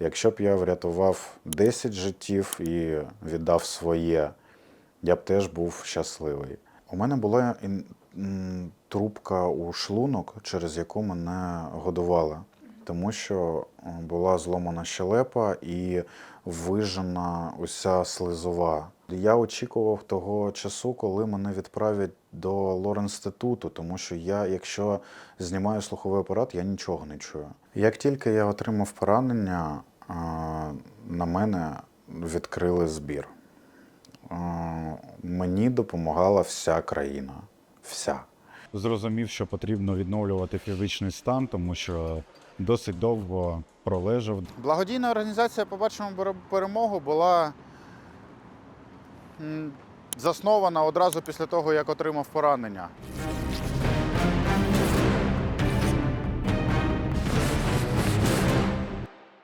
Якщо б я врятував 10 життів і віддав своє, я б теж був щасливий. У мене була трубка у шлунок, через яку мене годували, тому що е, була зломана щелепа і вижена уся слизова. Я очікував того часу, коли мене відправлять до лор-інституту, тому що я, якщо знімаю слуховий апарат, я нічого не чую. Як тільки я отримав поранення, на мене відкрили збір. Мені допомагала вся країна. Вся. Зрозумів, що потрібно відновлювати фізичний стан, тому що досить довго пролежав. Благодійна організація Побачимо перемогу була заснована одразу після того, як отримав поранення.